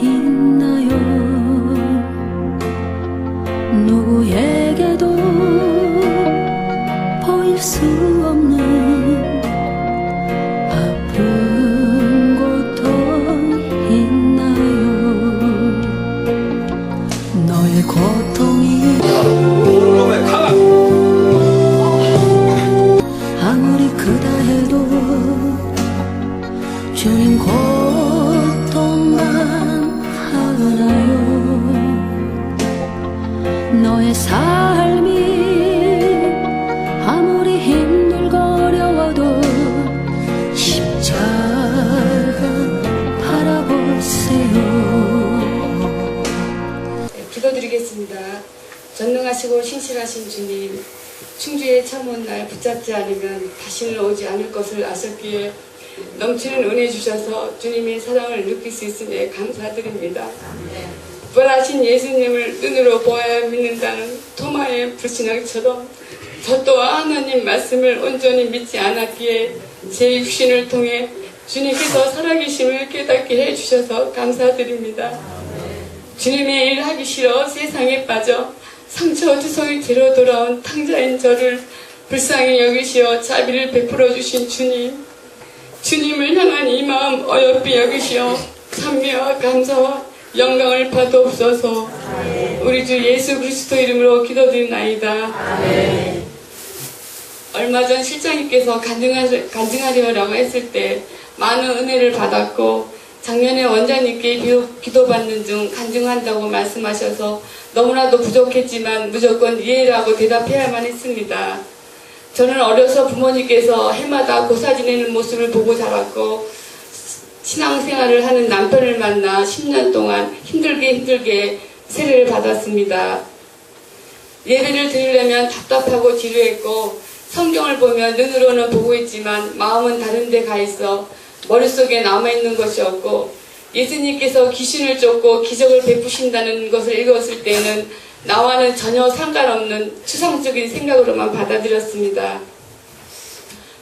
听。 기도드리겠습니다. 전능하시고 신실하신 주님, 충주에 처음 온 날 붙잡지 않으면 다시는 오지 않을 것을 아셨기에 넘치는 은혜 주셔서 주님의 사랑을 느낄 수 있으니 감사드립니다. 부활하신 예수님을 눈으로 보아야 믿는다는 토마의 불신앙처럼 저 또한 하나님 말씀을 온전히 믿지 않았기에 제 육신을 통해 주님께서 살아계심을 깨닫게 해주셔서 감사드립니다. 주님의 일 하기 싫어 세상에 빠져 상처 투성이 뒤로 돌아온 탕자인 저를 불쌍히 여기시어 자비를 베풀어 주신 주님. 주님을 향한 이 마음 어여삐 여기시어 찬미와 감사와 영광을 받옵소서. 우리 주 예수 그리스도 이름으로 기도드리나이다. 얼마 전 실장님께서 간증하- 간증하려고 했을 때 많은 은혜를 받았고 작년에 원장님께 기도, 기도 받는 중 간증한다고 말씀하셔서 너무나도 부족했지만 무조건 이해를 하고 대답해야만 했습니다. 저는 어려서 부모님께서 해마다 고사 지내는 모습을 보고 자랐고 신앙생활을 하는 남편을 만나 10년 동안 힘들게 힘들게 세례를 받았습니다. 예배를 드리려면 답답하고 지루했고 성경을 보면 눈으로는 보고 있지만 마음은 다른 데 가 있어 머릿속에 남아있는 것이 없고 예수님께서 귀신을 쫓고 기적을 베푸신다는 것을 읽었을 때는 나와는 전혀 상관없는 추상적인 생각으로만 받아들였습니다.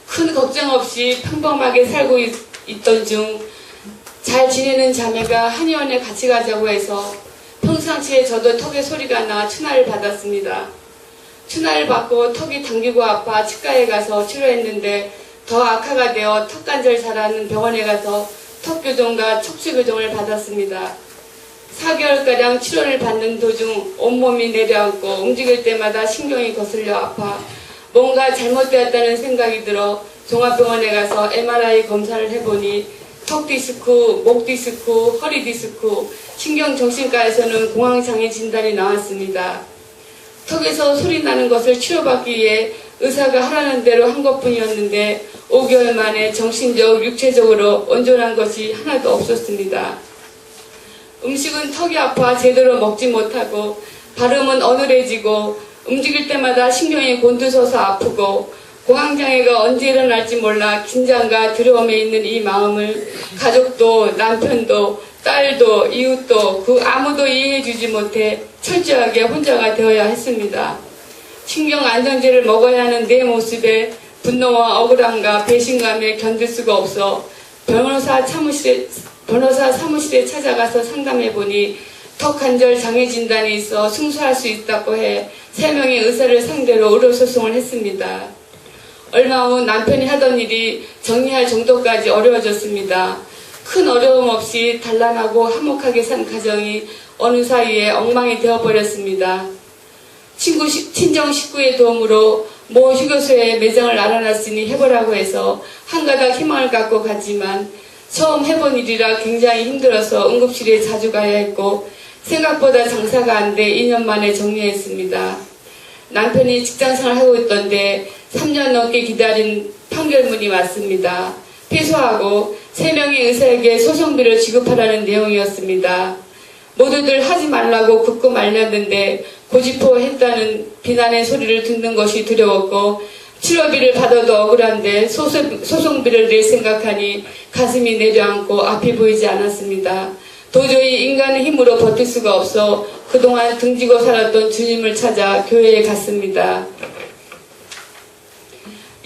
큰 걱정 없이 평범하게 살고 있, 있던 중 잘 지내는 자매가 한의원에 같이 가자고 해서 평상시에 저도 턱에 소리가 나 추나를 받았습니다. 추나를 받고 턱이 당기고 아파 치과에 가서 치료했는데 더 악화가 되어 턱관절 잘하는 병원에 가서 턱 교정과 척추 교정을 받았습니다. 4개월가량 치료를 받는 도중 온몸이 내려앉고 움직일 때마다 신경이 거슬려 아파 뭔가 잘못되었다는 생각이 들어 종합병원에 가서 MRI 검사를 해보니 턱 디스크, 목 디스크, 허리 디스크, 신경정신과에서는 공황장애 진단이 나왔습니다. 턱에서 소리 나는 것을 치료받기 위해 의사가 하라는 대로 한 것뿐이었는데 5개월 만에 정신적, 육체적으로 온전한 것이 하나도 없었습니다. 음식은 턱이 아파 제대로 먹지 못하고 발음은 어눌해지고 움직일 때마다 신경이 곤두서서 아프고 공황장애가 언제 일어날지 몰라 긴장과 두려움에 있는 이 마음을 가족도 남편도 딸도 이웃도 그 아무도 이해해주지 못해 철저하게 혼자가 되어야 했습니다. 신경 안정제를 먹어야 하는 내 모습에 분노와 억울함과 배신감에 견딜 수가 없어 변호사 사무실에 변호사 사무실에 찾아가서 상담해 보니 턱 관절 장애 진단이 있어 승소할 수 있다고 해세 명의 의사를 상대로 의료소송을 했습니다. 얼마 후 남편이 하던 일이 정리할 정도까지 어려워졌습니다. 큰 어려움 없이 단란하고 화목하게 산 가정이 어느 사이에 엉망이 되어버렸습니다. 친구, 시- 친정 식구의 도움으로 모 휴게소에 매장을 알아놨으니 해보라고 해서 한가닥 희망을 갖고 갔지만 처음 해본 일이라 굉장히 힘들어서 응급실에 자주 가야 했고 생각보다 장사가 안 돼 2년 만에 정리했습니다. 남편이 직장생활 하고 있던데 3년 넘게 기다린 판결문이 왔습니다. 패소하고 3명의 의사에게 소송비를 지급하라는 내용이었습니다. 모두들 하지 말라고 굳고 말렸는데 고집포 했다는 비난의 소리를 듣는 것이 두려웠고 치료비를 받아도 억울한데 소송, 소송비를 낼 생각하니 가슴이 내려앉고 앞이 보이지 않았습니다. 도저히 인간의 힘으로 버틸 수가 없어 그동안 등지고 살았던 주님을 찾아 교회에 갔습니다.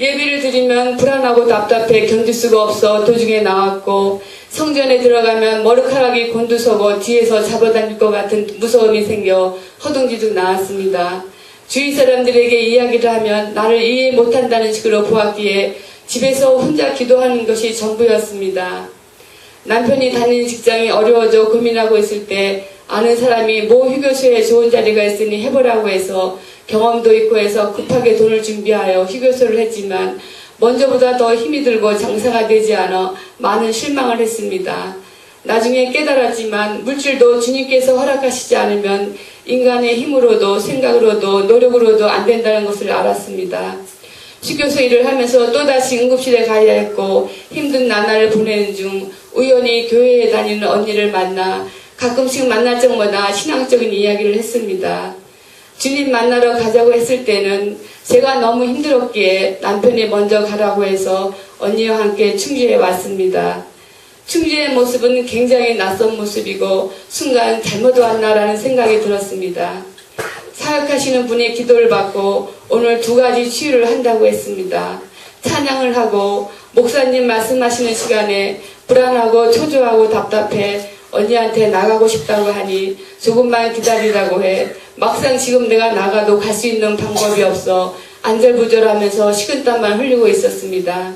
예비를 드리면 불안하고 답답해 견딜 수가 없어 도중에 나왔고 성전에 들어가면 머리카락이 곤두서고 뒤에서 잡아당길 것 같은 무서움이 생겨 허둥지둥 나왔습니다. 주위 사람들에게 이야기를 하면 나를 이해 못한다는 식으로 보았기에 집에서 혼자 기도하는 것이 전부였습니다. 남편이 다니는 직장이 어려워져 고민하고 있을 때 아는 사람이 모 휴교소에 좋은 자리가 있으니 해보라고 해서 경험도 있고 해서 급하게 돈을 준비하여 휴교소를 했지만 먼저보다 더 힘이 들고 장사가 되지 않아 많은 실망을 했습니다. 나중에 깨달았지만 물질도 주님께서 허락하시지 않으면 인간의 힘으로도 생각으로도 노력으로도 안 된다는 것을 알았습니다. 휴교소 일을 하면서 또다시 응급실에 가야 했고 힘든 나날을 보내는 중 우연히 교회에 다니는 언니를 만나 가끔씩 만날 적마다 신앙적인 이야기를 했습니다. 주님 만나러 가자고 했을 때는 제가 너무 힘들었기에 남편이 먼저 가라고 해서 언니와 함께 충주에 왔습니다. 충주의 모습은 굉장히 낯선 모습이고 순간 잘못 왔나라는 생각이 들었습니다. 사역하시는 분의 기도를 받고 오늘 두 가지 치유를 한다고 했습니다. 찬양을 하고 목사님 말씀하시는 시간에 불안하고 초조하고 답답해 언니한테 나가고 싶다고 하니 조금만 기다리라고 해 막상 지금 내가 나가도 갈 수 있는 방법이 없어 안절부절하면서 식은땀만 흘리고 있었습니다.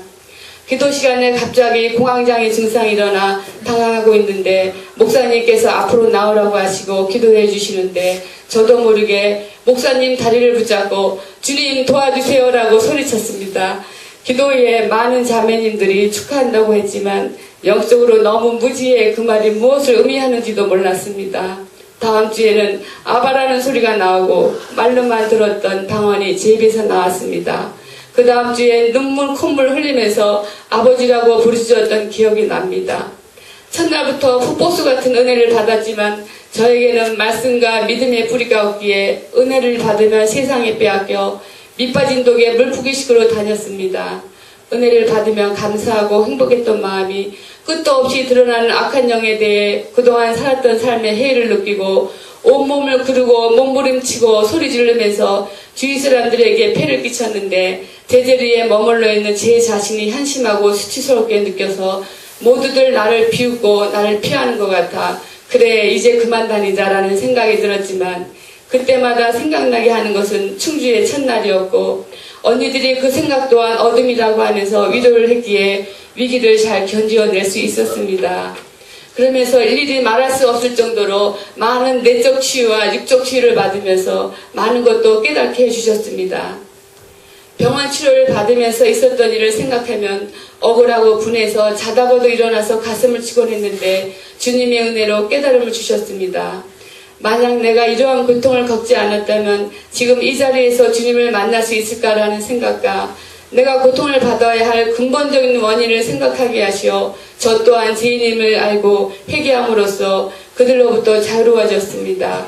기도 시간에 갑자기 공황장애 증상이 일어나 당황하고 있는데 목사님께서 앞으로 나오라고 하시고 기도해 주시는데 저도 모르게 목사님 다리를 붙잡고 주님 도와주세요라고 소리쳤습니다. 기도에 많은 자매님들이 축하한다고 했지만 영적으로 너무 무지해 그 말이 무엇을 의미하는지도 몰랐습니다. 다음 주에는 아바라는 소리가 나오고 말로만 들었던 방언이 제 입에서 나왔습니다. 그 다음 주에 눈물 콧물 흘리면서 아버지라고 부르짖었던 기억이 납니다. 첫날부터 폭포수 같은 은혜를 받았지만 저에게는 말씀과 믿음의 뿌리가 없기에 은혜를 받으면 세상에 빼앗겨 밑빠진 독에 물푸기식으로 다녔습니다. 은혜를 받으면 감사하고 행복했던 마음이 끝도 없이 드러나는 악한 영에 대해 그동안 살았던 삶의 해이를 느끼고 온몸을 구르고 몸부림치고 소리 지르면서 주위 사람들에게 폐를 끼쳤는데 제자리에 머물러 있는 제 자신이 한심하고 수치스럽게 느껴서 모두들 나를 비웃고 나를 피하는 것 같아 그래 이제 그만 다니자라는 생각이 들었지만 그때마다 생각나게 하는 것은 충주의 첫날이었고 언니들이 그 생각 또한 어둠이라고 하면서 위로를 했기에 위기를 잘 견디어낼 수 있었습니다. 그러면서 일일이 말할 수 없을 정도로 많은 내적 치유와 육적 치유를 받으면서 많은 것도 깨닫게 해주셨습니다. 병원 치료를 받으면서 있었던 일을 생각하면 억울하고 분해서 자다가도 일어나서 가슴을 치곤 했는데 주님의 은혜로 깨달음을 주셨습니다. 만약 내가 이러한 고통을 겪지 않았다면 지금 이 자리에서 주님을 만날 수 있을까라는 생각과 내가 고통을 받아야 할 근본적인 원인을 생각하게 하시어 저 또한 죄인임을 알고 회개함으로써 그들로부터 자유로워졌습니다.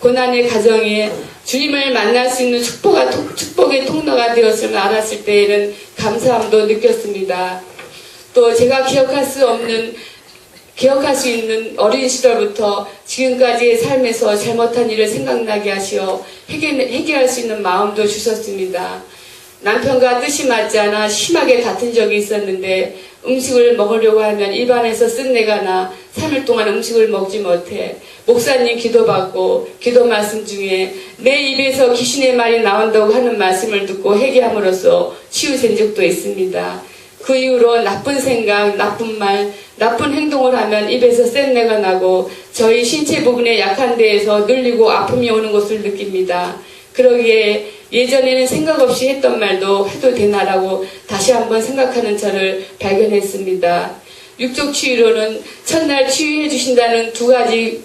고난의 가정에 주님을 만날 수 있는 축복가, 축복의 통로가 되었음을 알았을 때에는 감사함도 느꼈습니다. 또 제가 기억할 수 없는 기억할 수 있는 어린 시절부터 지금까지의 삶에서 잘못한 일을 생각나게 하시어 회개, 회개할 수 있는 마음도 주셨습니다. 남편과 뜻이 맞지 않아 심하게 다툰 적이 있었는데 음식을 먹으려고 하면 입안에서 쓴내가 나 3일 동안 음식을 먹지 못해 목사님 기도받고 기도 말씀 중에 내 입에서 귀신의 말이 나온다고 하는 말씀을 듣고 회개함으로써 치유된 적도 있습니다. 그 이후로 나쁜 생각, 나쁜 말, 나쁜 행동을 하면 입에서 센 내가 나고 저희 신체 부분의 약한 데에서 눌리고 아픔이 오는 것을 느낍니다. 그러기에 예전에는 생각 없이 했던 말도 해도 되나라고 다시 한번 생각하는 저를 발견했습니다. 육적 치유로는 첫날 치유해 주신다는 두 가지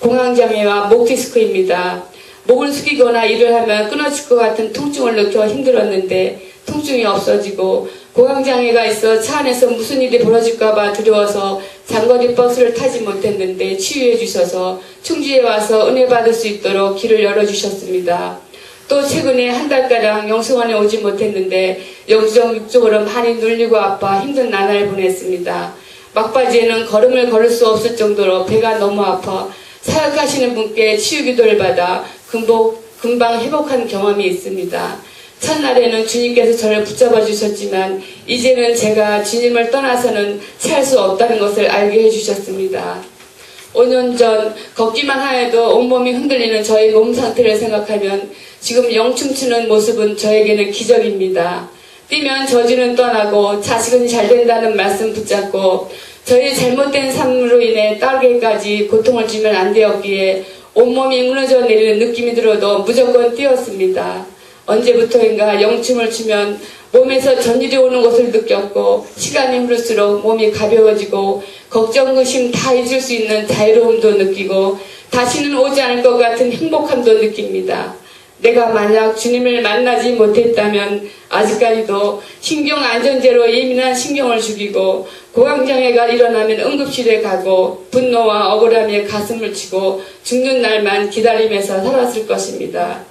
공황장애와 목 디스크입니다. 목을 숙이거나 일을 하면 끊어질 것 같은 통증을 느껴 힘들었는데 통증이 없어지고 공황장애가 있어 차 안에서 무슨 일이 벌어질까봐 두려워서 장거리 버스를 타지 못했는데 치유해 주셔서 충주에 와서 은혜 받을 수 있도록 길을 열어주셨습니다. 또 최근에 한 달가량 영수원에 오지 못했는데 영적 육적으로 많이 눌리고 아파 힘든 나날을 보냈습니다. 막바지에는 걸음을 걸을 수 없을 정도로 배가 너무 아파 사역하시는 분께 치유 기도를 받아 금방, 금방 회복한 경험이 있습니다. 첫날에는 주님께서 저를 붙잡아 주셨지만 이제는 제가 주님을 떠나서는 살 수 없다는 것을 알게 해주셨습니다. 5년 전 걷기만 하여도 온몸이 흔들리는 저의 몸 상태를 생각하면 지금 영춤추는 모습은 저에게는 기적입니다. 뛰면 저주는 떠나고 자식은 잘 된다는 말씀 붙잡고 저의 잘못된 삶으로 인해 딸에게까지 고통을 주면 안 되었기에 온몸이 무너져 내리는 느낌이 들어도 무조건 뛰었습니다. 언제부터인가 영춤을 추면 몸에서 전율이 오는 것을 느꼈고 시간이 흐를수록 몸이 가벼워지고 걱정, 의심 다 잊을 수 있는 자유로움도 느끼고 다시는 오지 않을 것 같은 행복함도 느낍니다. 내가 만약 주님을 만나지 못했다면 아직까지도 신경 안전제로 예민한 신경을 죽이고 고강장애가 일어나면 응급실에 가고 분노와 억울함에 가슴을 치고 죽는 날만 기다리면서 살았을 것입니다.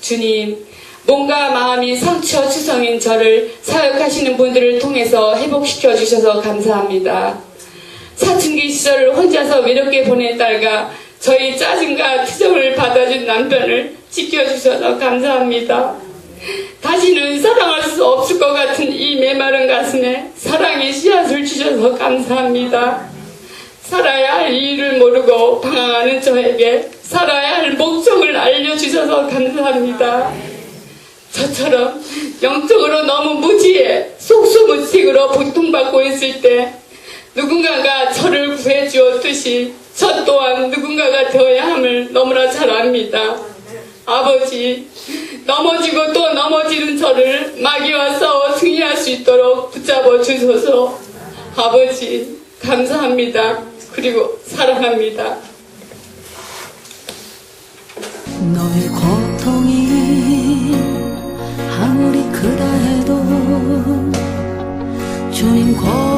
주님, 몸과 마음이 상처 추성인 저를 사역하시는 분들을 통해서 회복시켜 주셔서 감사합니다. 사춘기 시절을 혼자서 외롭게 보낸 딸과 저희 짜증과 투정을 받아준 남편을 지켜주셔서 감사합니다. 다시는 사랑할 수 없을 것 같은 이 메마른 가슴에 사랑의 씨앗을 주셔서 감사합니다. 살아야 할 이유를 모르고 방황하는 저에게 살아야 할 목적을 알려주셔서 감사합니다. 저처럼 영적으로 너무 무지해 속수무책으로 고통받고 있을 때 누군가가 저를 구해 주었듯이 저 또한 누군가가 되어야 함을 너무나 잘 압니다. 아버지, 넘어지고 또 넘어지는 저를 마귀와 싸워 승리할 수 있도록 붙잡아 주셔서 아버지, 감사합니다. 그리고 사랑합니다. 너의 고 아